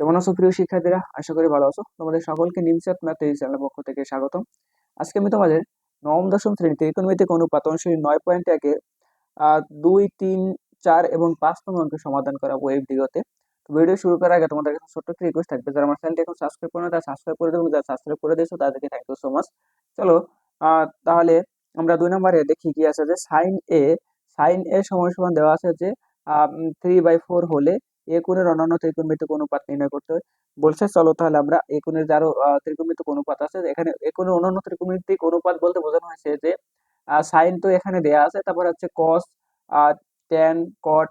কেমন আছো প্রিয় শিক্ষার্থীরা? আশা করি ভালো আছো। তোমাদের সকলকে নিমস্যাট ম্যাথ এই চ্যানেলের পক্ষ থেকে স্বাগতম। আজকে আমি তোমাদের নবম, দশম শ্রেণীতে ত্রিকোণমিতিক অনুপাত অনুসারী নয় পয়েন্ট একে দুই, তিন, চার এবং পাঁচ নম্বর অঙ্কের সমাধান করাবো এই ভিডিওতে। তো ভিডিও শুরু করার আগে তোমাদের কাছে ছোট্ট একটি রিকোয়েস্ট থাকবে। যারা আমার চ্যানেলটি এখন সাবস্ক্রাইব করে না, তারা সাবস্ক্রাইব করে দেবো যারা সাবস্ক্রাইব করে দিয়েছ, তাদেরকে থ্যাংক ইউ সো মাচ চলো তাহলে আমরা দুই নম্বরে দেখি কি আছে যে সাইন এ সাইন এ সমান সমান দেওয়া আছে যে থ্রি বাই ফোর হলে এ কোণের অন্যান্য ত্রিকোণমিতিক অনুপাত নির্ণয় করতে হয়। বলছে চলো তাহলে আমরা এ কোণের যে আরও আহ, ত্রিকোণমিতিক অনুপাত আছে এখানে এ কোণের অন্যান্য ত্রিকোণমিতিক অনুপাত বলতে বোঝানো হয়েছে যে সাইন তো এখানে দেয়া আছে তারপর হচ্ছে কস ট্যান কট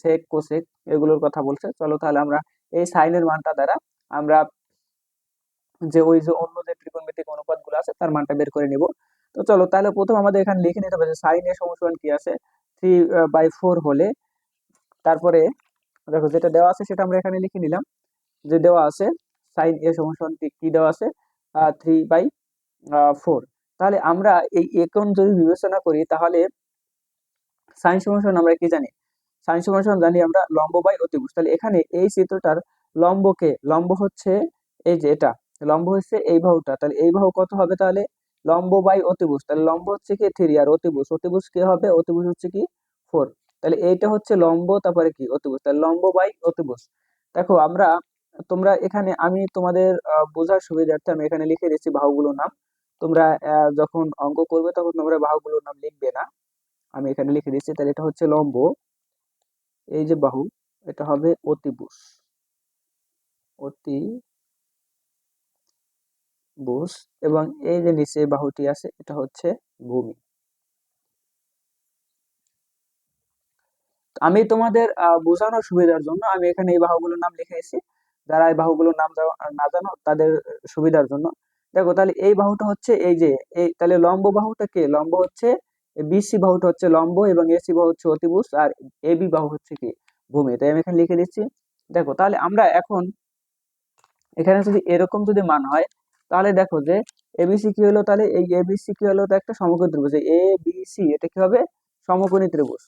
সেক কোসেক এগুলোর কথা বলছে। চলো তাহলে আমরা এই সাইনের মানটা দ্বারা আমরা যে ওই যে অন্য যে ত্রিকোণমিতিক অনুপাতগুলো আছে তার মানটা বের করে নিব। তো চলো তাহলে প্রথম আমাদের এখানে লিখে নিতে হবে যে সাইন এর কি আছে? থ্রি বাই ফোর হলে তারপরে দেখো, যেটা দেওয়া আছে সেটা আমরা এখানে লিখে নিলাম। যে দেওয়া আছে সাইন এ সমান কি দেওয়া আছে থ্রি বাই ফোর তাহলে আমরা এই একন যদি বিবেচনা করি, তাহলে সাইন সমান আমরা কি জানি? সাইন সমান জানি আমরা লম্ব বাই অতিভুজ। তাহলে এখানে এই চিত্রটার লম্বকে, লম্ব হচ্ছে এই যে এটা, লম্ব হচ্ছে এই বাহুটা। তাহলে এই বাহু কত হবে তাহলে? লম্ব বাই অতিভুজ। তাহলে লম্ব হচ্ছে কি? থ্রি আর অতিভুজ। অতিভুজ কি হবে? অতিভুজ হচ্ছে কি? ফোর তাহলে এইটা হচ্ছে লম্ব, তারপরে কি? অতিভুজ। তাহলে লম্ব বাই অতিভুজ। দেখো, আমরা, তোমরা এখানে, আমি তোমাদের বোঝার সুবিধার্থে আমি এখানে লিখে দিচ্ছি বাহুগুলোর নাম। তোমরা যখন অঙ্ক করবে তখন তোমরা বাহুগুলোর নাম লিখবে না। আমি এখানে লিখে দিচ্ছি, তাহলে এটা হচ্ছে লম্ব। এই যে বাহু, এটা হবে অতিভুজ। অতি বুস এবং এই যে নিচে বাহুটি আছে, এটা হচ্ছে ভূমি। আমি তোমাদের বোঝানোর সুবিধার জন্য আমি এখানে এই বাহুগুলোর নাম লিখেছি যারা এই বাহুগুলোর নাম না জানো, তাদের সুবিধার জন্য। দেখো তাহলে এই বাহুটা হচ্ছে এই যে, এই তাহলে লম্ব বাহুটা কে? লম্ব হচ্ছে বিসি বাহুটা হচ্ছে লম্ব এবং এসি বাহু হচ্ছে অতিভুজ, আর এবি বাহু হচ্ছে কি? ভূমি। তাই আমি এখানে লিখে দিচ্ছি। দেখো তাহলে আমরা এখন, এখানে যদি এরকম যদি মান হয়, তাহলে দেখো যে এবিসি কি হলো? তাহলে এই এবিসি কি হলো? একটা সমকোণী ত্রিভুজ। এ বি সি, এটা কি হবে? সমকোণী ত্রিভুজ।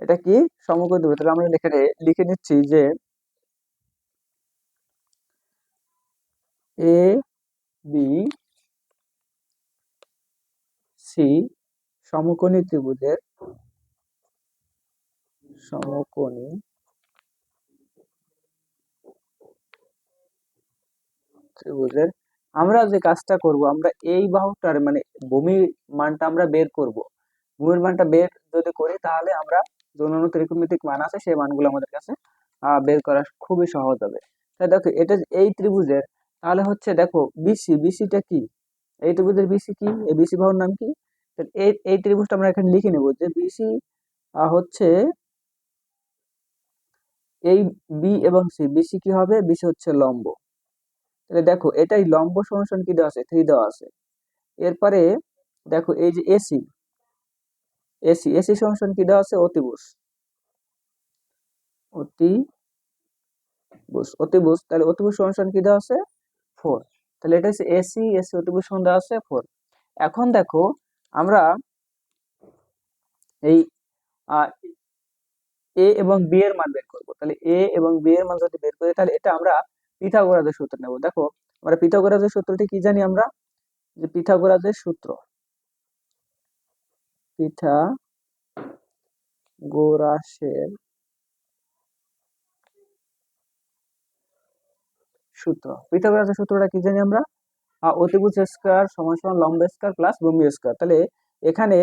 এটা কি? সমকোণী ত্রিভুজ তাহলে আমরা লিখে লিখে নিচ্ছি যে এ বি সি সমকোণী ত্রিভুজের সমকোণী ত্রিভুজের, আমরা যে কাজটা করব, আমরা এই বাহুটার মানে ভূমির মানটা আমরা বের করব। ভূমির মানটা বের যদি করি, তাহলে আমরা যে ত্রিকোণমিতিক মান আছে, সেই মানগুলো আমাদের কাছে বের করা খুবই সহজ হবে। তাই দেখো, এটা এই ত্রিভুজের, তাহলে হচ্ছে দেখো বিসি বিসিটা কি? এই ত্রিভুজের বিসি কি? এই বিসি বাহুর নাম কি? এই এই ত্রিভুজটা আমরা এখানে লিখে নেব যে বিসি হচ্ছে এই বি এবং সি বিসি কি হবে? বিসি হচ্ছে লম্ব। তাহলে দেখো, এটাই লম্ব সমান কি দেওয়া আছে? থ্রি দেওয়া আছে। এরপরে দেখো, এই যে এসি এসি এসি সমান কি দেওয়া আছে? অতিভুজ। অতি বুস অতিভুজ। তাহলে অতিভুজ সমান কি দেওয়া আছে? ফোর। তাহলে এটা হচ্ছে এসি এসি অতিভুজ সমান দেওয়া আছে, ফোর। এখন দেখো, আমরা এই এ এবং বি এর মান বের করব। তাহলে এ এবং বি এর মান যদি বের করি, তাহলে এটা আমরা পিথাগোরাসের সূত্র নেব। দেখো, আমরা পিথাগোরাসের সূত্রটি কি জানি আমরা? যে পিথাগোরাসের সূত্র। পিথাগোরাসের সূত্র পিথাগোরাসের সূত্রটা কি জানি আমরা? অতিভুজ স্কয়ার সমান সমান লম্ব স্কয়ার প্লাস ভূমি স্কয়ার। তাহলে এখানে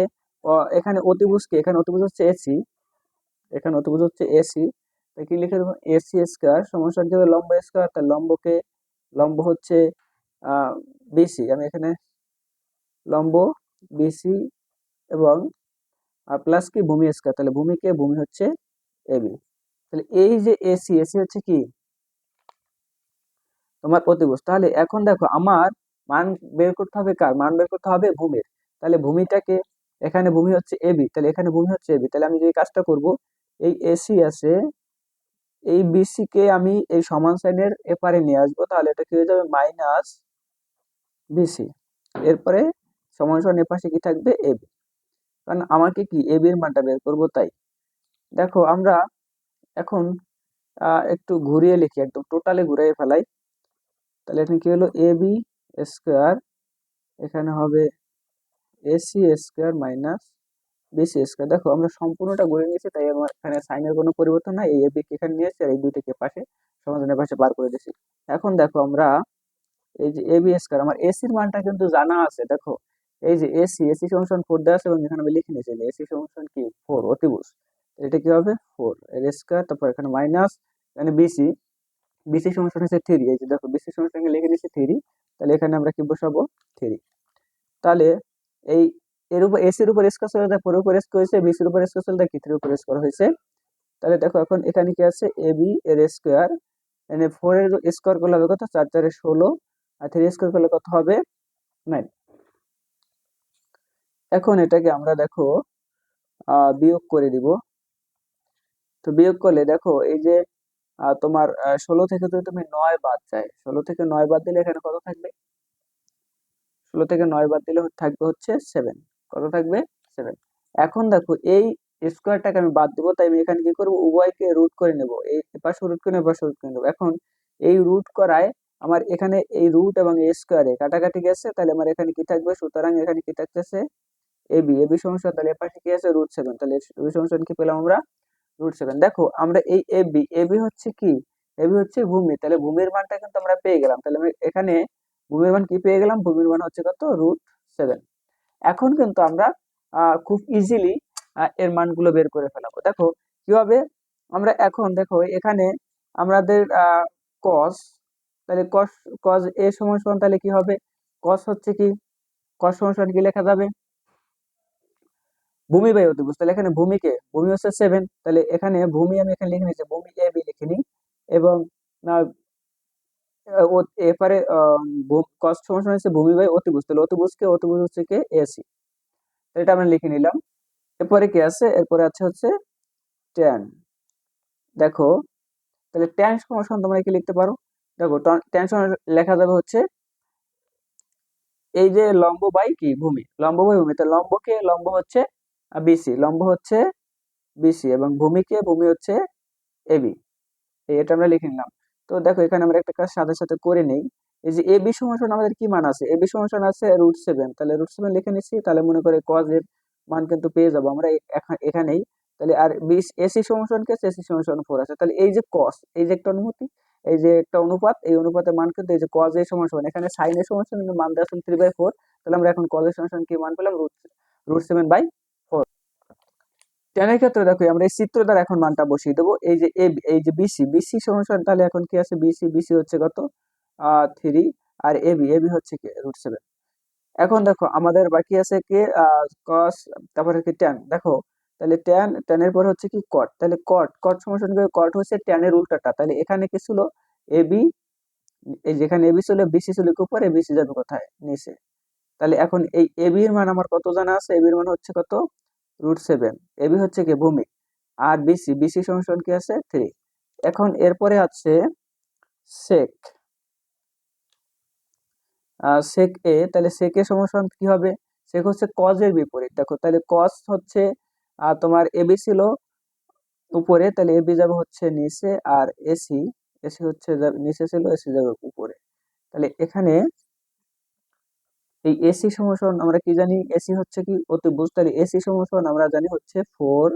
এখানে অতিভুজকে এখানে অতিভুজ হচ্ছে এসি এখানে অতিভুজ হচ্ছে এসি কি লিখে দেবো? এসি স্কয়ার সমস্যা কি হবে? লম্ব স্কয়ার। তার লম্বকে, লম্ব হচ্ছে বিসি আমি এখানে, লম্ব বিসি এবং প্লাস কি ভূমি স্কয়ার তাহলে ভূমিকে ভূমি হচ্ছে এবি তাহলে এই যে এসি এসি হচ্ছে কি? তোমার প্রতিভুজ তাহলে এখন দেখো, আমার মান বের করতে হবে কার? মান বের করতে হবে ভূমির। তাহলে ভূমিটাকে এখানে ভূমি হচ্ছে এবি তাহলে এখানে ভূমি হচ্ছে এবি তাহলে আমি যে কাজটা করব, এই এসি আছে, এই বিসি কে আমি এই সমান সাইনের এপারে নিয়ে আসব, তাহলে এটা কি হয়ে যাবে? মাইনাস বিসি এরপরে সমান সমান এপাশে কি থাকবে? এবি কারণ আমাকে কি এ এর মানটা বের করব তাই? দেখো, আমরা এখন একটু ঘুরিয়ে লিখি, একদম টোটালি ঘুরিয়ে ফেলাই। তাহলে এখানে কি হলো? এ বি স্কোয়ার এখানে হবে AC square minus BC square দেখো, আমরা সম্পূর্ণটা ঘুরে নিয়েছি, তাই আমার এখানে সাইনের কোনো পরিবর্তন নাই। এই এ বি কে এখানে নিয়েছি, আর এই দুইটিকে পাশে, সমাধানের পাশে বার করে দিয়েছি। এখন দেখো, আমরা এই যে এ বি স্কোয়ার আমার এসির মানটা কিন্তু জানা আছে, দেখো। এই যে এসি এসি সমান ফোর দেওয়া আছে এবং এখানে আমি লিখে নিয়েছি যে এসি সমান কি? ফোর অতিবুজ এটা কি হবে? ফোর এর স্কোয়ার তারপর এখানে মাইনাস এখানে বিসি বিসি সমান হচ্ছে থ্রি এই যে দেখো বিসি সমান লিখে নিয়েছি থ্রি তাহলে এখানে আমরা কি বসাবো? থ্রি তাহলে এই এর উপর এসির উপর স্কোয়ার চলে যায় ফোর উপর স্কোয়ার হয়েছে বিসির উপর স্কোয়ার চলে কি? থ্রির উপর স্কোয়ার হয়েছে। তাহলে দেখো এখন এখানে কি আছে? এ বি এর স্কোয়ার এনে ফোর এর স্কোয়ার করলে হবে কত? চার, চারে ষোলো। আর থ্রি স্কোয়ার করলে কত হবে? নাইন এখন এটাকে আমরা দেখো বিয়োগ করে দিব। তো বিয়োগ করলে দেখো, এই যে তোমার ষোলো থেকে যদি তুমি নয় বাদ যায়। ষোলো থেকে নয় বাদ দিলে এখানে কত থাকবে? ষোলো থেকে নয় বাদ দিলে থাকবে হচ্ছে সেভেন কত থাকবে? সেভেন এখন দেখো, এই স্কোয়ারটাকে আমি বাদ দেবো, তাই আমি এখানে কি করব? উভয়কে রুট করে নেব। এই পাশে রুট করে নেব পাশে রুট করে নেব। এখন এই রুট করায় আমার এখানে এই রুট এবং এই স্কোয়ারে কাটাকাটি গেছে, তাহলে আমার এখানে কি থাকবে? সুতরাং এখানে কি থাকতেছে? এ বি এ বি সমস্যা তাহলে পাশে কি আছে? রুট সেভেন তাহলে এবি সমস্যা কি পেলাম আমরা? রুট সেভেন দেখো, আমরা এই এ বি এ বি হচ্ছে কি? এ বি হচ্ছে ভূমি। তাহলে ভূমির মানটা কিন্তু আমরা পেয়ে গেলাম। তাহলে আমি এখানে ভূমির মান কি পেয়ে গেলাম? ভূমির মান হচ্ছে কত? রুট সেভেন এখন কিন্তু আমরা খুব ইজিলি এর মানগুলো বের করে ফেলাবো। দেখো, কীভাবে? আমরা এখন দেখো, এখানে আমাদের কস তাহলে কস কস এ সমান তাহলে কি হবে? কস হচ্ছে কি? কস সমান সমান কি লেখা যাবে? ভূমি বাই অতিভুজ। তাহলে এখানে ভূমিকে ভূমি হচ্ছে সেভেন তাহলে এখানে ভূমি আমি এখানে লিখে নিচ্ছি ভূমি এ বি লিখে নিই। এবং এরপরে কস সমান হচ্ছে ভূমি বাই অতিভুজ। তাহলে অতিভুজকে অতিভুজ হচ্ছে কে? এসি এটা আমরা লিখে নিলাম। এরপরে কি আছে? এরপরে আছে হচ্ছে ট্যান দেখো, তাহলে ট্যান সমান তোমরা কি লিখতে পারো? দেখো ট্যান সমান লেখা যাবে হচ্ছে এই যে লম্ব বাই কি? ভূমি। লম্ব বাই ভূমি। তো লম্বকে লম্ব হচ্ছে বিসি লম্ব হচ্ছে বিসি এবং ভূমিকে ভূমি হচ্ছে এবি এই এটা আমরা লিখে নিলাম। তো দেখো এখানে আমরা একটা কাজ সাথে সাথে করে নেই। এই যে এ বি সমান আমাদের কি মান আছে? এ বি সমান আছে রুট সেভেন তাহলে রুট সেভেন লিখে নিচ্ছি, তাহলে মনে করে কজ এর মান কিন্তু পেয়ে যাব আমরা এখানেই। তাহলে আর বিশ এসি সমান কে এসি সমান ফোর আছে। তাহলে এই যে কস এই যে একটা অনুমতি এই যে একটা অনুপাত, এই অনুপাতের মান কিন্তু এই যে কজ এর সমান এখানে সাইন এর সমান মান দেওয়া থ্রি বাই ফোর তাহলে আমরা এখন কজ এর সমান কি মান পেলাম? রুট রুট সেভেন বাই টেনের ক্ষেত্রে দেখো, আমরা এই চিত্র দ্বারা এখন মানটা বসিয়ে দেবো। এই যে এ এই যে বিসি বিসি সমস্যা তাহলে এখন কি আছে? বিসি বিসি হচ্ছে কত? থ্রি আর এ বি এ বি হচ্ছে কি? রুট সেভেন এখন দেখো, আমাদের বাকি আছে কে? কস তারপরে কি ট্যান দেখো, তাহলে ট্যান ট্যানের পর হচ্ছে কি? কট তাহলে কট কট সমস্যা কট হচ্ছে ট্যানের উল্টাটা। তাহলে এখানে কি ছিল? এ বি এই যেখানে এবি ছিল বিসি ছিল উপর? বিসি যাবে কোথায়? নিচে। তাহলে এখন এই এবির মান আমার কত জানা আছে? এবির মান হচ্ছে কত? রুট সেভেন এবি হচ্ছে কি ভূমি, আর বিসি বিসি সংশোধন কি আছে? থ্রি এখন এরপরে আছে সেক সেক এ তাহলে সেক এর সমস্যান কি হবে? সেক হচ্ছে কজের বিপরীত, দেখো, তাহলে কজ হচ্ছে আর তোমার এবি ছিল উপরে, তাহলে এবি যাবে হচ্ছে নিচে, আর এসি এসি হচ্ছে নিচে ছিল এসি যাবে উপরে। তাহলে এখানে এই এসি সমসরণ আমরা কি জানি? এসি হচ্ছে কি? অতি তাহলে এসি সমসরণ আমরা জানি হচ্ছে ফোর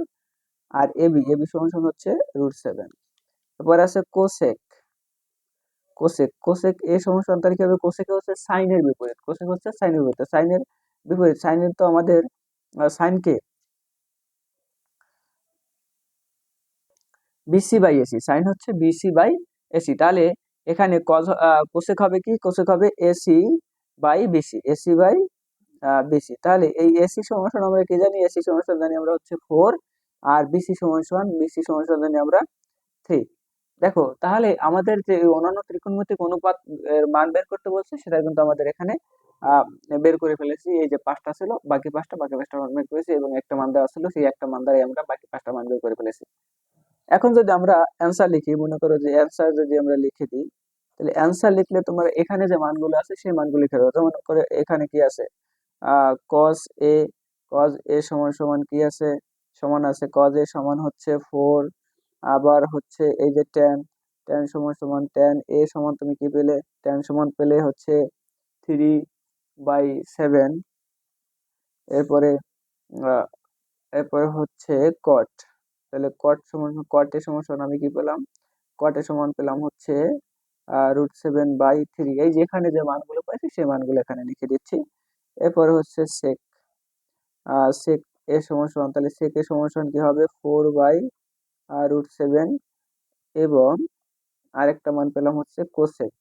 আর এবি এবি সমসরণ হচ্ছে রুট সেভেন এরপর আছে কোসেক কোসেক কোসেক এ সমসরণ তাহলে কি হবে? কোসেক হচ্ছে সাইনের বিপরীত। কোসেক হচ্ছে সাইনের বিপরীত। সাইনের বিপরীত। সাইনের তো আমাদের সাইনকে বিসি বাই এসি সাইন হচ্ছে বিসি বাই এসি তাহলে এখানে কোসেক হবে কি? কোসেক হবে AC by BC AC by BC. তাহলে এই এসি সমান সমান আমরা কি জানি? এসি সমান সমান জানি আমরা হচ্ছে ফোর, আর বিসি সমান সমান বিসি সমান সমান জানি আমরা থ্রি। দেখো, তাহলে আমাদের যে অন্যান্য ত্রিকোণমিতিক অনুপাত এর মান বের করতে বলছে, সেটা কিন্তু আমাদের এখানে বের করে ফেলেছি। এই যে পাঁচটা ছিল, বাকি পাঁচটা বাকি পাঁচটা মান বের করেছি, এবং একটা মান দেওয়া ছিল, সেই একটা মান দ্বারাই আমরা বাকি পাঁচটা মান বের করে ফেলেছি। এখন যদি আমরা অ্যান্সার লিখি, মনে করো যে অ্যান্সার যদি আমরা লিখে দিই তাহলে অ্যান্সার লিখলে তোমার এখানে যে মানগুলো আছে, সেই মানগুলো লিখে দেবো যেমন করে এখানে কি আছে? কস এ কজ এ সমান সমান কি আছে? সমান আছে কজ এ সমান হচ্ছে ফোর আবার হচ্ছে এই যে ট্যান ট্যান সমান সমান ট্যান এ সমান তুমি কি পেলে? ট্যান সমান পেলে হচ্ছে থ্রি বাই সেভেন এরপরে এরপরে হচ্ছে কট তাহলে কট সমান কটের সমান সমান আমি কি পেলাম? কটের সমান পেলাম হচ্ছে রুট সেভেন বাই থ্রি এই যেখানে যে মানগুলো পাইছি সেই মানগুলো এখানে লিখে দিচ্ছি। এরপরে হচ্ছে সেক সেক এ সমান সমান তাহলে সেক এর সমান সমান কি হবে? ফোর বাই রুট সেভেন এবং আরেকটা মান পেলাম হচ্ছে কোসেক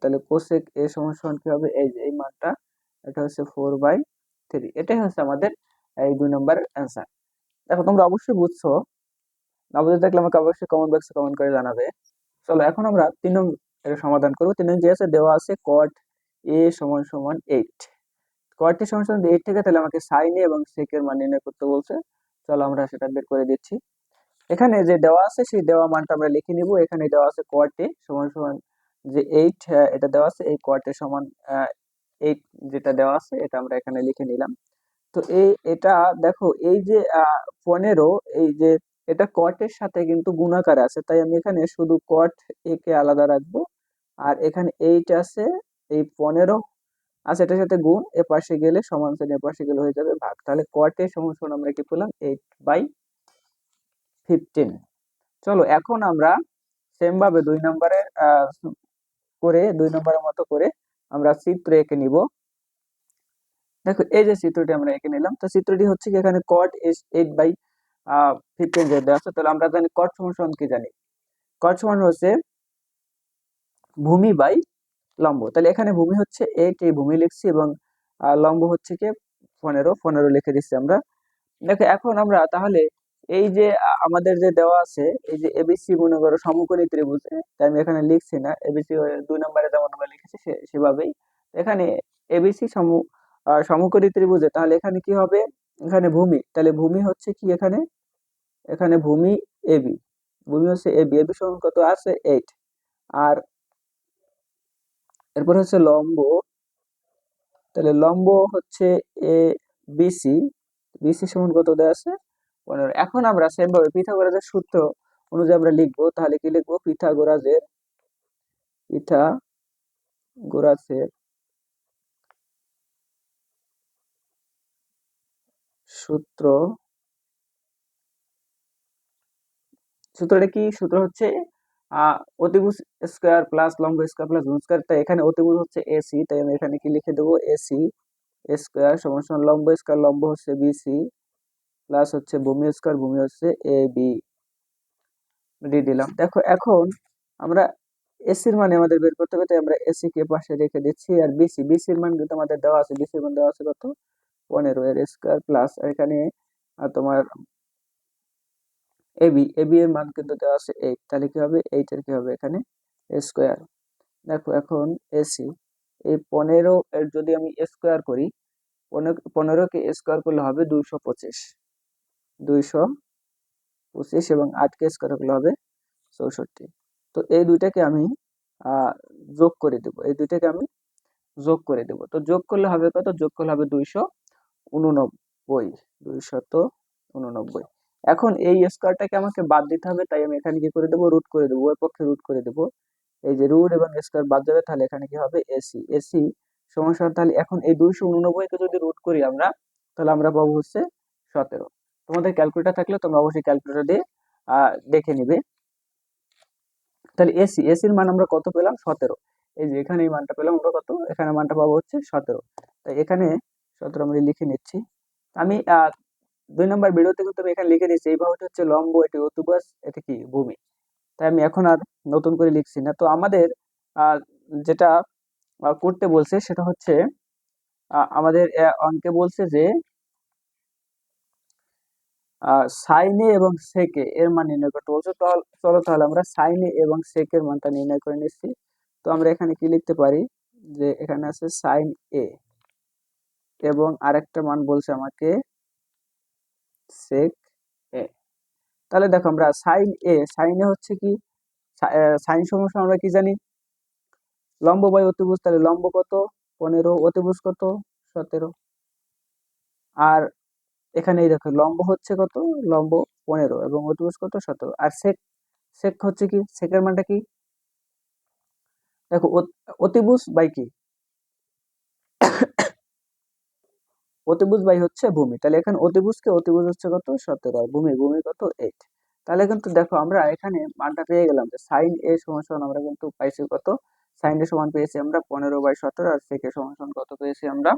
তাহলে কোসেক এ সমান সমান কি হবে? এই এই মানটা, এটা হচ্ছে ফোর বাই থ্রি এটাই হচ্ছে আমাদের এই দুই নম্বরের অ্যান্সার দেখো, তোমরা অবশ্যই বুঝছ। না বুঝে আমাকে অবশ্যই কমেন্ট বক্সে কমেন্ট করে জানাবে। চলো, এখন আমরা তিন নম্বর সমাধান করব। তিন নম্বর যে আছে, দেওয়া আছে কট এ সমান সমান এইট কয়টি সমান সমান এইট থেকে তাহলে আমাকে সাইনে এবং সেকের মান নির্ণয় করতে বলছে। চলো, আমরা সেটা বের করে দিচ্ছি। এখানে যে দেওয়া আছে, সেই দেওয়া মানটা আমরা লিখে নিব। এখানে দেওয়া আছে কোয়ার্টে সমান সমান যে এইট এটা দেওয়া আছে, এই কোয়ার্টে সমান এইট যেটা দেওয়া আছে, এটা আমরা এখানে লিখে নিলাম। তো এই, এটা দেখো, এই যে পনেরো, এই যে এটা কটের সাথে কিন্তু গুণাকার আছে, তাই আমি এখানে শুধু কট একে আলাদা রাখব, আর এখানে এইট আছে, এই পনেরো আছে, এটার সাথে গুণ, এ পাশে গেলে সমান শ্রেণি, এ পাশে গেলে হয়ে যাবে ভাগ। তাহলে কটের সমান আমরা কি পেলাম? এইট বাই ফিফটিন চলো, এখন আমরা সেম ভাবে দুই নম্বরে করে, দুই নম্বরের মতো করে আমরা চিত্র এঁকে নিব। দেখো, এই যে চিত্রটি আমরা এঁকে নিলাম, তো চিত্রটি হচ্ছে কি এখানে কট এইট বাই ফিফটিন যে দেওয়া আছে, তাহলে আমরা জানি কট সমান কি জানি? কট সমান হচ্ছে ভূমি বাই লম্ব। তাহলে এখানে ভূমি হচ্ছে এইট এই ভূমি লিখছি এবং লম্ব হচ্ছে কি? পনেরো। পনেরো লিখে দিচ্ছি আমরা। দেখো, এখন আমরা তাহলে এই যে আমাদের যে দেওয়া আছে, এই যে এবিসি মনে করো সমকোণী ত্রিভুজে তাই আমি এখানে লিখছি না। এবিসি দুই নম্বরে যেমন আমরা লিখেছি সেভাবেই। এখানে এবিসি সম সমকোণী ত্রিভুজে তাহলে এখানে কি হবে? এখানে ভূমি, তাহলে ভূমি হচ্ছে কি এখানে? এখানে ভূমি এবি ভূমি হচ্ছে এবি এবি সমান কত আছে? এইট আর এরপর হচ্ছে লম্ব, তাহলে লম্ব হচ্ছে এ বিসি বিসি সমান কত দেওয়া আছে? পনেরো, এখন আমরা সেমভাবে পিথাগোরাসের সূত্র অনুযায়ী আমরা লিখব, তাহলে কি লিখব? পিথাগোরাসের পিথা সূত্র। সূত্রটা কি? সূত্র হচ্ছে অতিভুজ স্কোয়ার প্লাস লম্ব স্কোয়ার প্লাস ভূমি স্কোয়ার তাই এখানে অতিভুজ হচ্ছে এসি তাই আমি এখানে কি লিখে দেবো? এসি স্কোয়ার সমান সমান লম্ব স্কোয়ার লম্ব হচ্ছে বিসি প্লাস হচ্ছে ভূমি স্কোয়ার ভূমি হচ্ছে এ বি দিয়ে দিলাম। দেখো, এখন আমরা এসির মানে আমাদের বের করতে হবে, তাই আমরা এসি কে পাশে রেখে দিচ্ছি, আর বিসি বিসির মান কিন্তু আমাদের দেওয়া আছে বিসির মান দেওয়া আছে কত? পনেরো এর স্কোয়ার প্লাস এখানে তোমার এবি এবি এর মান কিন্তু দেওয়া আছে এইট তাহলে কি হবে? এইট এর কি হবে এখানে? স্কোয়ার দেখো এখন এসি এই পনেরো এর যদি আমি স্কোয়ার করি পনেরোকে স্কোয়ার করলে হবে দুইশো পঁচিশ। দুইশো পঁচিশ এবং আটকে স্কোয়ার করলে হবে চৌষট্টি। তো এই দুইটাকে আমি যোগ করে দেব। এই দুইটাকে আমি যোগ করে দেব। তো যোগ করলে হবে কত? যোগ করলে হবে দুইশো উননব্বই দুইশত উননব্বই এখন এই স্কোয়ারটাকে আমাকে বাদ দিতে হবে, তাই আমি এখানে কি করে দেবো? রুট করে দেবো ওই পক্ষে রুট করে দেবো। এই যে রুট এবং স্কোয়ার বাদ যাবে, তাহলে এখানে কি হবে? এসি এসি সমস্যা তাহলে এখন এই দুইশো উননব্বইকে যদি রুট করি আমরা, তাহলে আমরা পাবো হচ্ছে সতেরো। তোমাদের ক্যালকুলেটার থাকলে তোমরা অবশ্যই ক্যালকুলেটার দিয়ে দেখে নিবে। তাহলে এসি এসির মান আমরা কত পেলাম? সতেরো। এই যে এখানে এই মানটা পেলাম আমরা কত? এখানে মানটা পাবো হচ্ছে সতেরো। তাই এখানে সতেরো আমরা লিখে নিচ্ছি। আমি দুই নম্বর ভিডিওতে কিন্তু আমি এখানে লিখে দিচ্ছি এই বাহুটি হচ্ছে লম্ব, এটি অতুবাস, এটি কি ভূমি। তাই আমি এখন আর নতুন করে লিখছি না। তো আমাদের যেটা করতে বলছে সেটা হচ্ছে আমাদের অঙ্কে বলছে যে সাইনে এবং সেকে এর মান নির্ণয় করতে বলছে। চলো তাহলে আমরা সাইনে এবং সেকের মানটা নির্ণয় করে নিচ্ছি। তো আমরা এখানে কি লিখতে পারি? যে এখানে আছে সাইন এ এবং আরেকটা মান বলছে আমাকে সেক এ তাহলে দেখো আমরা সাইন এ সাইনে হচ্ছে কি? সাইন সমস্যা আমরা কি জানি? লম্ব বাই অতিভুজ, তাহলে লম্ব কত? পনেরো, অতিভুজ কত? সতেরো। আর এখানে এই দেখো, লম্ব হচ্ছে কত? লম্ব পনেরো এবং অতিভুজ কত? সতেরো। আর সেক সেক হচ্ছে কি? সেকের মানটা কি? দেখো অত- অতিভুজ বাই কি? অতিভুজ বাই হচ্ছে ভূমি। তাহলে এখানে অতিভুজকে অতিভুজ হচ্ছে কত? সতেরো। আর ভূমি ভূমি কত? এইট তাহলে কিন্তু দেখো আমরা এখানে মানটা পেয়ে গেলাম যে সাইন এ সমান আমরা কিন্তু পাইছি কত? সাইন এ সমান পেয়েছি আমরা পনেরো বাই সতেরো আর সেকে সমান কত পেয়েছি আমরা?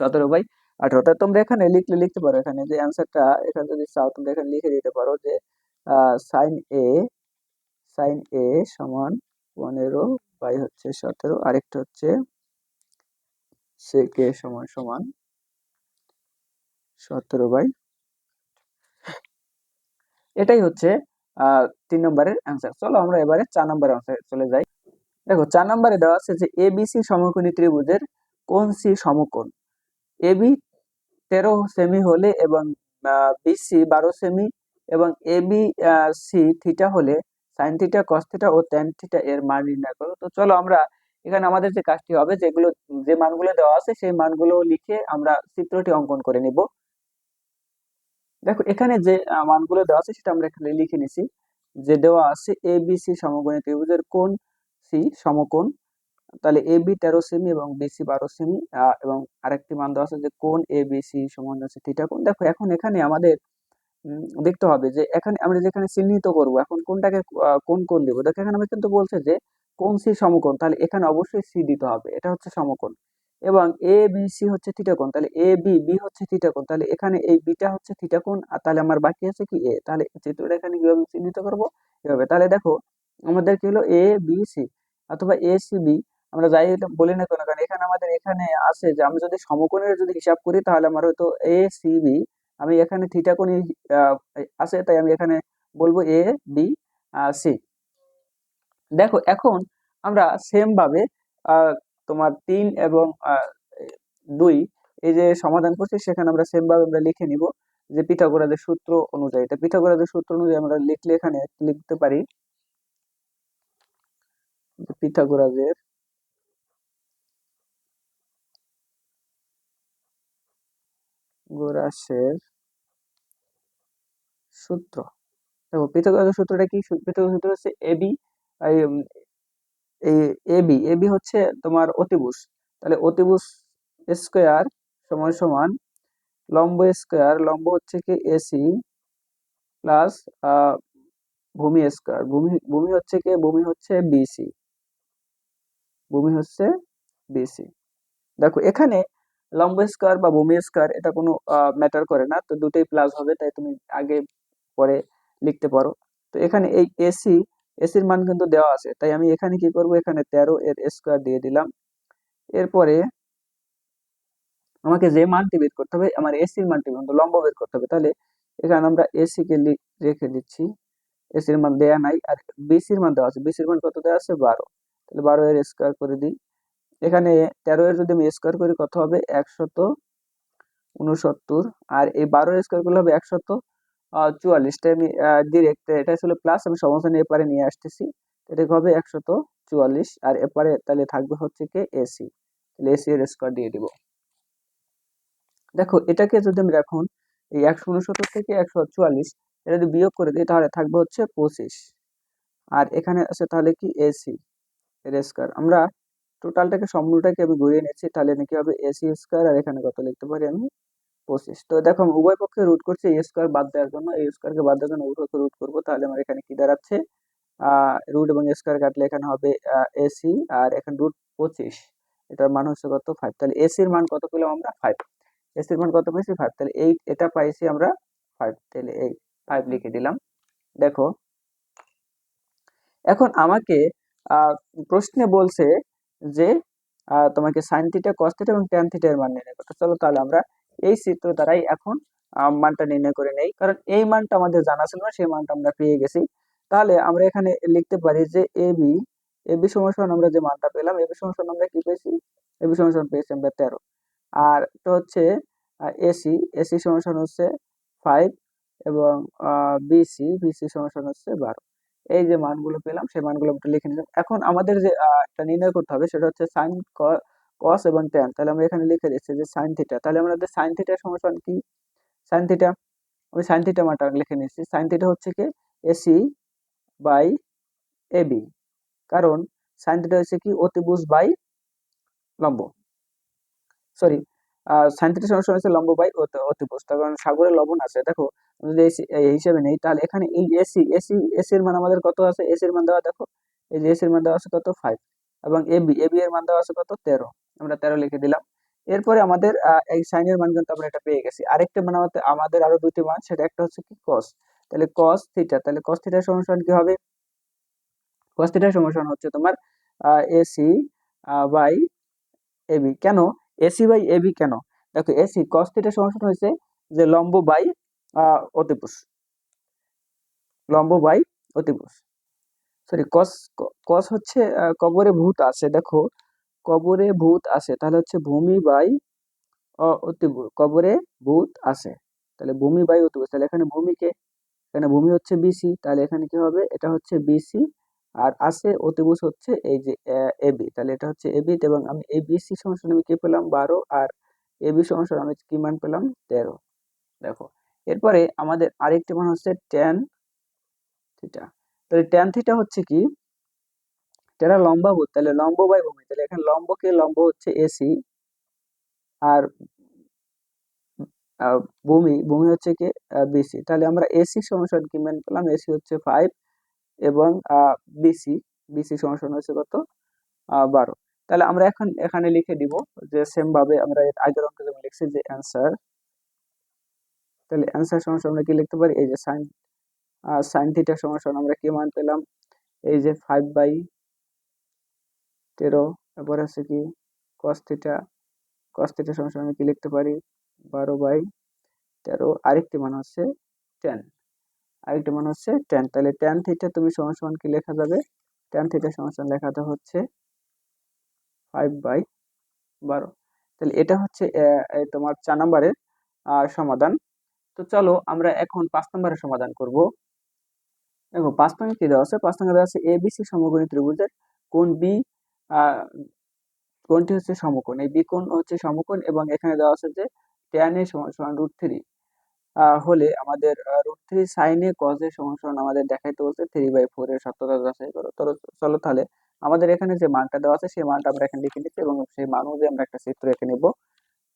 সতেরো বাই আঠারো। তা তোমরা এখানে লিখলে লিখতে পারো এখানে যে অ্যান্সারটা এখানে যদি চাও তোমরা এখানে লিখে দিতে পারো যে সাইন এ সাইন এ সমান পনেরো বাই হচ্ছে সতেরো। আরেকটা হচ্ছে সেকে সমান সমান। সতেরো বাই এটাই হচ্ছে তিন নম্বরের অ্যান্সার চলো আমরা এবারে চার নম্বরের অ্যান্সার চলে যাই। দেখো, চার নম্বরে দেওয়া আছে যে এবিসি সমকোণী ত্রিভুজের কোন সি সমকোণ? এবি তেরো সেমি হলে এবং বিসি বারো সেমি এবং এবি সি থিটা হলে সাইন থিটা কস থিটা ও ট্যান থিটা এর মান নির্ণয় করো। তো চলো আমরা এখানে আমাদের যে কাজটি হবে, যেগুলো, যে মানগুলো দেওয়া আছে, সেই মানগুলো লিখে আমরা চিত্রটি অঙ্কন করে নিব। দেখো, এখানে যে মানগুলো দেওয়া আছে, সেটা আমরা এখানে লিখে নিছি। যে দেওয়া আছে এ বি সি সমকোণী ত্রিভুজের কোন সি সমকোণ, তাহলে এ বি তেরো সেমি এবং বিসি বারো সেমি এবং আরেকটি মান দেওয়া আছে যে কোন এ বি সি সমান হচ্ছে থিটা কোণ। দেখো, এখন এখানে আমাদের দেখতে হবে যে, এখানে আমরা যেখানে চিহ্নিত করব, এখন কোনটাকে কোন কোন দিব? দেখো, এখানে আমি কিন্তু বলছে যে কোন সি সমকোণ? তাহলে এখানে অবশ্যই সি দিতে হবে। এটা হচ্ছে সমকোণ। এবং এ, বি, সি হচ্ছে থিটা কোণ তাহলে এ, বি বি হচ্ছে থিটা কোণ তাহলে এখানে এই বিটা হচ্ছে থিটা কোণ আর তাহলে আমার বাকি আছে কি এ? তাহলে চিত্রটা এখানে কীভাবে চিহ্নিত করব এভাবে। তাহলে দেখো, আমাদের কি হলো? এ, বি, সি অথবা এ, সি, বি আমরা যাই বলি না কেন, কারণ এখানে আমাদের এখানে আছে যে আমি যদি সমকোণের যদি হিসাব করি, তাহলে আমার হয়তো এ, সি, বি আমি এখানে থিটা কোণ আছে, তাই আমি এখানে বলব এ, বি সি। দেখো, এখন আমরা সেম ভাবে তোমার তিন এবং দুই, এই যে সমাধান করছি, সেখানে আমরা সেম ভাবে আমরা লিখে নিব যে পিথাগোরাসের সূত্র অনুযায়ী। এটা পিথাগোরাসের সূত্র অনুযায়ী আমরা লিখলে এখানে লিখতে পারি পিথাগোরাসের গোরাসের সূত্র। দেখো পিথাগোরাসের সূত্রটা কি? পিথাগোরাসের সূত্র হচ্ছে এবি এই এই এবি এবি হচ্ছে তোমার অতিভুজ। তাহলে অতিভুজ স্কোয়ার সমান সমান লম্ব স্কোয়ার লম্ব হচ্ছে কি এসি প্লাস ভূমি স্কোয়ার ভূমি ভূমি হচ্ছে কি, ভূমি হচ্ছে বিসি ভূমি হচ্ছে বিসি দেখো, এখানে লম্ব স্কোয়ার বা ভূমি স্কোয়ার এটা কোনো ম্যাটার করে না। তো দুটোই প্লাস হবে, তাই তুমি আগে পরে লিখতে পারো। তো এখানে এই এসি এসির মান কিন্তু দেওয়া আছে। তাই আমি এখানে কি করব? এখানে তেরো এর স্কোয়ার দিয়ে দিলাম। এরপরে আমাকে যে মানটি বের করতে হবে, আমার এসির মানটি কিন্তু লম্ব বের করতে হবে। তাহলে এখানে আমরা এসি কে রেখে দিচ্ছি। এসির মান দেয়া নাই। আর বিসির মান দেওয়া আছে। বিসির মান কত দেওয়া আছে? বারো। তাহলে বারো এর স্কোয়ার করে দিই। এখানে তেরো এর যদি আমি স্কোয়ার করি, কত হবে? একশত উনসত্তর। আর এই বারো স্কোয়ার করলে হবে একশত চুয়াল্লিশটা আমি ডিরেক্ট এটা ছিল প্লাস আমি সমস্যা নিয়ে এপারে নিয়ে আসতেছি। এটা হবে একশত চুয়াল্লিশ, আর এপারে তাহলে থাকবে হচ্ছে কি এসি তাহলে এসি এর স্কোয়ার দিয়ে দিব। দেখো, এটাকে যদি আমি এখন এই একশো উনসত্তর থেকে একশো চুয়াল্লিশ, এটা যদি বিয়োগ করে দিই, তাহলে থাকবে হচ্ছে পঁচিশ। আর এখানে আছে তাহলে কি এসি এর স্কোয়ার আমরা টোটালটাকে সম্পূর্ণটাকে আমি ঘুরিয়ে নিচ্ছি, তাহলে নাকি হবে এসি স্কোয়ার আর এখানে কত লিখতে পারি আমি? পঁচিশ তো দেখো, আমি উভয় পক্ষে রুট করছি এই স্কোয়ার বাদ দেওয়ার জন্য। এই স্কোয়ারকে বাদ দেওয়ার জন্য উভয় পক্ষে রুট করব। তাহলে আমার এখানে কি দাঁড়াচ্ছে? রুট এবং স্কোয়ার কাটলে এখানে হবে এসি আর এখানে রুট পঁচিশ। এটার মান হচ্ছে কত? ফাইভ তাহলে এসির মান কত পেলাম আমরা? ফাইভ এসির মান কত পেয়েছি? ফাইভ তাহলে এইট এটা পাইছি আমরা ফাইভ তাহলে এই ফাইভ লিখে দিলাম। দেখো, এখন আমাকে প্রশ্নে বলছে যে তোমাকে সাইন থিটা কস থিটা এবং ট্যান থিটা এর মান নির্ণয় করতে চলো তাহলে আমরা এই চিত্র দ্বারাই এখন মানটা নির্ণয় করে নেই। কারণ এই মানটা আমাদের জানা ছিল না, সেই মানটা আমরা পেয়ে গেছি। তাহলে আমরা এখানে লিখতে পারি যে এ বি এ বি সমান আমরা যে মানটা পেলাম, এ বি সমান আমরা কি পেয়েছি? এ বি সমান পেয়েছি আমরা তেরো। আর এটা হচ্ছে এসি এসি সমান হচ্ছে ফাইভ এবং বিসি বিসি সমান হচ্ছে বারো। এই যে মানগুলো পেলাম, সেই মানগুলো আমরা লিখে নিলাম। এখন আমাদের যে একটা নির্ণয় করতে হবে, সেটা হচ্ছে সাইন কস এবং ট্যান তাহলে আমরা এখানে লিখে দিচ্ছি যে সাইন থিটা তাহলে আমাদের সাইন থিটার সমান কি? সাইন থিটা আমি সাইন থিটা মানটা লিখে নিচ্ছি সাইন থিটা হচ্ছে কি? এসি বাই এবি কারণ সাইন থিটা হচ্ছে কি? অতিভুজ বাই লম্ব। সরি সাইন থিটা সমান হচ্ছে লম্ব বাই অতিভুজ কারণ সাগরে লবণ আছে। দেখো যদি এই হিসেবে নেই, তাহলে এখানে এই এসি এসি এসির মান আমাদের কত আছে? এসির মান দেওয়া, দেখো, এই যে এসির মান দেওয়া আছে কত? ফাইভ এবং এবি এবি এর মান দেওয়া আছে কত? তেরো। আমরা তেরো লিখে দিলাম। এরপরে আমাদের এই সাইনের মান কিন্তু আমরা এটা পেয়ে গেছি। আরেকটা মান আমাদের আরও দুটি মান, সেটা একটা হচ্ছে কি কস তাহলে কস থিটা তাহলে কস থিটার সমান কি হবে? কস থিটার সমান হচ্ছে তোমার এসি বাই এবি কেন? এসি বাই এবি কেন? দেখো এসি কস থিটার সমান হয়েছে যে লম্ব বাই অতিপুষ লম্ব বাই অতিপুষ সরি কস কস হচ্ছে কবরে ভূত আছে, দেখো। কবরে ভূত আছে তাহলে হচ্ছে ভূমি বাই অতিভূত কবরে ভূত আছে তাহলে ভূমি বাই অতিভূত। তাহলে এখানে ভূমিকে এখানে ভূমি হচ্ছে বিসি তাহলে এখানে কি হবে? এটা হচ্ছে বিসি আর আছে অতিভুজ হচ্ছে এই যে এবি তাহলে এটা হচ্ছে এবি এবং আমি এই বিসি সমস্যা আমি কি পেলাম? বারো। আর এবি সমস্যা আমি কি মান পেলাম? তেরো। দেখো, এরপরে আমাদের আরেকটি মান হচ্ছে টেন থিটা তাহলে টেন থিটা হচ্ছে কি? যারা লম্বা ভূত, তাহলে লম্ব বাই ভূমি তাহলে এখানে লম্বকে লম্ব হচ্ছে এসি আর ভূমি ভূমি হচ্ছে কি? বিসি তাহলে আমরা এসি সমস্যা কি মেন পেলাম? এসি হচ্ছে ফাইভ এবং বিসি বিসি সমস্যা হচ্ছে কত? বারো। তাহলে আমরা এখন এখানে লিখে দিব যে সেম ভাবে আমরা এর আগের অঙ্কে যেমন লিখছি যে অ্যান্সার তাহলে অ্যান্সার সমস্যা আমরা কি লিখতে পারি? এই যে সাইন সাইন থিটা সমস্যা আমরা কি মান পেলাম? এই যে ফাইভ বাই তেরো তারপর আছে কি কস থিটা কস থিটা সমস্যা আমি কি লিখতে পারি, বারো বাই তেরো, আরেকটি মান হচ্ছে টেন আরেকটি মান হচ্ছে টেন তাহলে টেন থিটা তুমি সমান কি লেখা যাবে টেন থিটা সমান লেখাটা হচ্ছে ফাইভ বাই বারো, তাহলে এটা হচ্ছে তোমার চার নম্বরের সমাধান, তো চলো আমরা এখন পাঁচ নম্বরের সমাধান করব, দেখো পাঁচ নম্বর কি দেওয়া আছে, পাঁচ নম্বর দেওয়া আছে এ বি সি সমগণী ত্রিভুজের কোন বি কোনটি হচ্ছে সমকোণ? এই বিকোণ হচ্ছে সমকোণ এবং এখানে দেওয়া আছে যে ট্যান এ সমান সমান রুট থ্রি হলে আমাদের রুট থ্রি সাইনে কজের সমান সমান আমাদের দেখাইতে বলছে থ্রি বাই ফোর এর সত্যতা যাচাই করো। তো, চলো তাহলে আমাদের এখানে যে মানটা দেওয়া আছে সেই মানটা আমরা এখানে লিখে নিচ্ছি এবং সেই মান অনুযায়ী আমরা একটা চিত্র এঁকে নেব।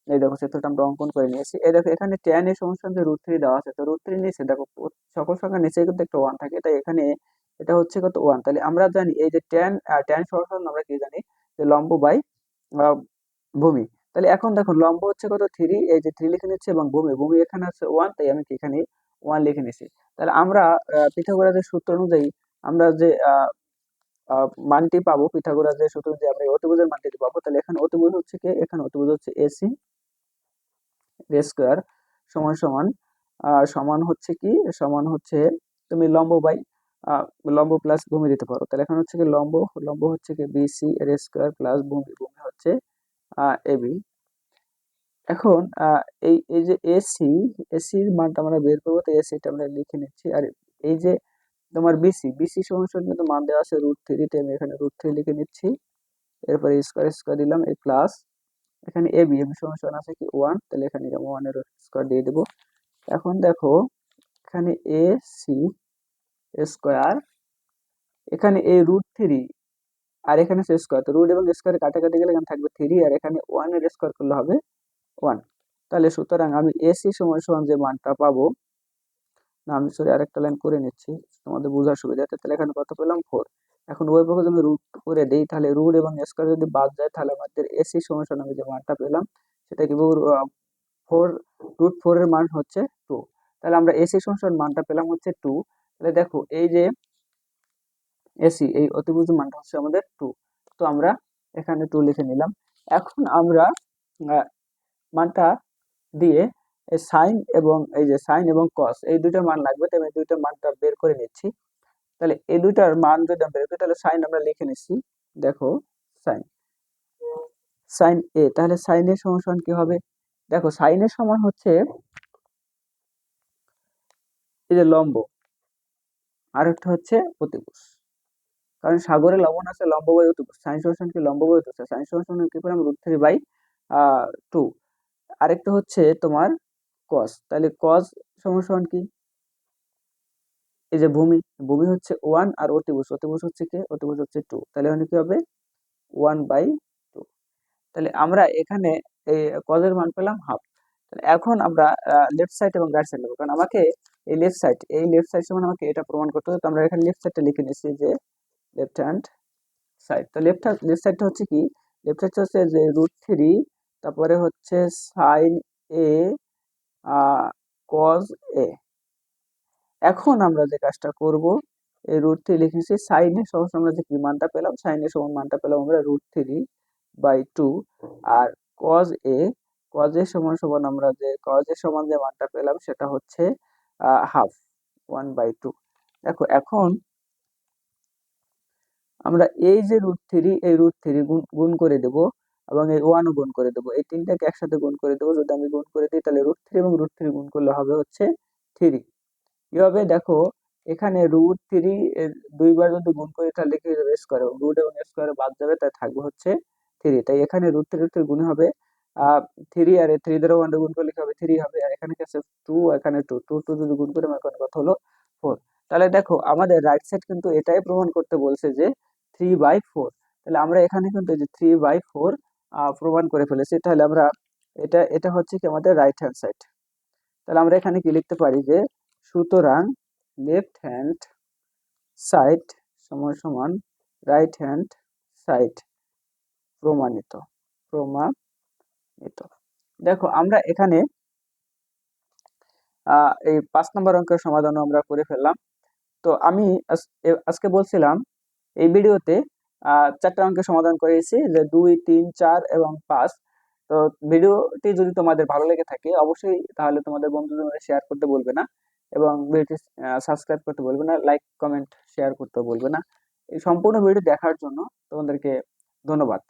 এই দেখো চিত্রটা আমরা অঙ্কন করে নিয়েছি। এই দেখো এখানে ট্যান এর সমস্যা রুট থ্রি দেওয়া আছে, তো রুট থ্রি নিচে দেখো সকল সংখ্যা নিচে কিন্তু একটা ওয়ান থাকে, তাই এখানে এটা হচ্ছে কত ওয়ান তাহলে আমরা জানি এই যে ট্যান ট্যান সমান আমরা কি জানি? যে লম্ব বাই ভূমি। তাহলে এখন দেখো, লম্ব হচ্ছে কত? থ্রি এই যে থ্রি লিখে নিচ্ছে এবং ভূমি। ভূমি এখানে আছে ওয়ান তাই আমি এখানে ওয়ান লিখে নিছি। তাহলে আমরা পিথাগোরাসের সূত্র অনুযায়ী আমরা যে মানটি পাবো, পিথাগোরাসের সূত্র অনুযায়ী আমরা অতিভুজের মানটি পাবো। তাহলে এখানে অতিভুজ হচ্ছে কি? এখানে অতিভুজ হচ্ছে এসি স্কোয়ার সমান সমান সমান হচ্ছে কি? সমান হচ্ছে, তুমি লম্ব বাই লম্ব প্লাস ভূমি দিতে পারো। তাহলে এখন হচ্ছে কি লম্ব লম্ব হচ্ছে কি বিসি এর স্কোয়ার প্লাস ভূমি ভূমি হচ্ছে এবি এখন এই এই যে এসি এসির মানটা আমরা বের করব, তো এসিটা আমরা লিখে নিচ্ছি। আর এই যে তোমার বিসি বিসি সমস্যার কিন্তু মান দেওয়া আছে রুট থ্রিতে আমি এখানে রুট থ্রি লিখে নিচ্ছি। এরপরে স্কোয়ার স্কোয়ার দিলাম, এই প্লাস এখানে এবি এবি সমস্যা আছে কি ওয়ান তাহলে এখানে ওয়ানের স্কোয়ার দিয়ে দেবো। এখন দেখো, এখানে এ সি স্কোয়ার এখানে এই রুট থ্রি আর এখানে হচ্ছে স্কোয়ার তো রুট এবং স্কোয়ার কাটাকাটি গেলে এখানে থাকবে থ্রি আর এখানে ওয়ানের স্কোয়ার করলে হবে ওয়ান তাহলে সুতরাং আমি এসি সময় সমান যে মানটা পাবো, না, আমি সরি আরেকটা লাইন করে নিচ্ছি, তোমাদের বোঝার সুবিধাতে তাহলে এখানে কত পেলাম? ফোর এখন ওই পক্ষে যদি রুট করে দিই, তাহলে রুট এবং স্কোয়ার যদি বাদ যায়, তাহলে আমাদের এসি সময় আমি যে মানটা পেলাম, সেটা কি ফোর রুট ফোর এর মান হচ্ছে টু তাহলে আমরা এসি সমস্যার মানটা পেলাম হচ্ছে টু তাহলে দেখো, এই যে এসি এই অতিভুজ মানটা হচ্ছে আমাদের টু তো আমরা এখানে টু লিখে নিলাম। এখন আমরা মানটা দিয়ে সাইন এবং এই যে সাইন এবং কস এই দুইটার মান লাগবে, তাই আমি দুইটার মানটা বের করে নিচ্ছি। তাহলে এই দুইটার মান যদি আমরা বের করি, তাহলে সাইন আমরা লিখে নিচ্ছি, দেখো সাইন সাইন এ তাহলে সাইনের সমান কি হবে? দেখো সাইনের সমান হচ্ছে এই যে লম্ব। আর একটা হচ্ছে অতিভুজ কারণ সাগরে লবণ আছে, লম্ববায়ু অতিবৃষ্টি সাইন সমান কি? লম্ববায়ু অতিবৃষ্টি সাইন সমান কি? পেলাম রুট থ্রি বাই টু আরেকটা হচ্ছে তোমার কস তাহলে কস সমান কি? এই যে ভূমি। ভূমি হচ্ছে ওয়ান আর অতিভুজ অতিভুজ হচ্ছে কি? অতিভুজ হচ্ছে টু তাহলে এখানে কি হবে? ওয়ান বাই টু তাহলে আমরা এখানে এই কজের মান পেলাম হাফ এখন আমরা লেফট সাইড এবং রাইট সাইড নেব। কারণ আমাকে এই লেফট সাইড এই লেফট সাইড সমান আমাকে এটা প্রমাণ করতে হবে। তো আমরা এখানে লেফট সাইডটা লিখে নিচ্ছি যে লেফট হ্যান্ড সাইড তো লেফট লেফট সাইডটা হচ্ছে কি? লেফট সাইডটা হচ্ছে যে রুট থ্রি তারপরে হচ্ছে সাইন এ কজ এ এখন আমরা যে কাজটা করব, এই রুট থ্রি লিখেছি সাইনের সহজ আমরা যে কি মানটা পেলাম? সাইনের সমান মানটা পেলাম আমরা রুট থ্রি বাই টু আর কজ এ কজের সমান সমান আমরা যে কজের সমান যে মানটা পেলাম সেটা হচ্ছে হাফ ওয়ান বাই টু দেখো, এখন আমরা এই যে রুট থ্রি এই রুট থ্রি গুণ করে দেব এবং এই ওয়ানও গুণ করে দেবো। এই তিনটাকে একসাথে গুণ করে দেবো। যদি আমি গুণ করে দিই, তাহলে রুট থ্রি এবং রুট থ্রি গুণ করলে হবে হচ্ছে থ্রি কীভাবে দেখো, এখানে রুট থ্রি দুইবার যদি গুণ করি, তাহলে কি স্কোয়ার রুট এবং স্কোয়ার বাদ যাবে, তাই থাকবে হচ্ছে থ্রি তাই এখানে রুট থ্রি রুট থ্রি গুণ হবে থ্রি আর থ্রি দ্বারা ওয়ান গুণ করলে হবে? থ্রি হবে। আর এখানে আছে? টু এখানে টু টু টু যদি গুণ করি আমার কথা হলো? ফোর তাহলে দেখো, আমাদের রাইট সাইড কিন্তু এটাই প্রমাণ করতে বলছে যে থ্রি বাই ফোর তাহলে আমরা এখানে কিন্তু যে থ্রি বাই ফোর প্রমাণ করে ফেলেছি। তাহলে আমরা এটা এটা হচ্ছে কি আমাদের রাইট হ্যান্ড সাইড তাহলে আমরা এখানে কি লিখতে পারি যে সুতরাং লেফট হ্যান্ড সাইড সমান সমান রাইট হ্যান্ড সাইড প্রমাণিত। প্রমাণিত দেখো, আমরা এখানে এই পাঁচ নম্বর অঙ্কের সমাধানও আমরা করে ফেললাম। তো আমি আজকে বলছিলাম, এই ভিডিওতে চারটা অঙ্কের সমাধান করেছি, যে দুই, তিন, চার এবং পাঁচ। তো ভিডিওটি যদি তোমাদের ভালো লেগে থাকে, অবশ্যই তাহলে তোমাদের বন্ধুদের শেয়ার করতে বলবে না এবং ভিডিওটি সাবস্ক্রাইব করতে বলবে না লাইক কমেন্ট শেয়ার করতে বলবে না। এই সম্পূর্ণ ভিডিও দেখার জন্য তোমাদেরকে ধন্যবাদ।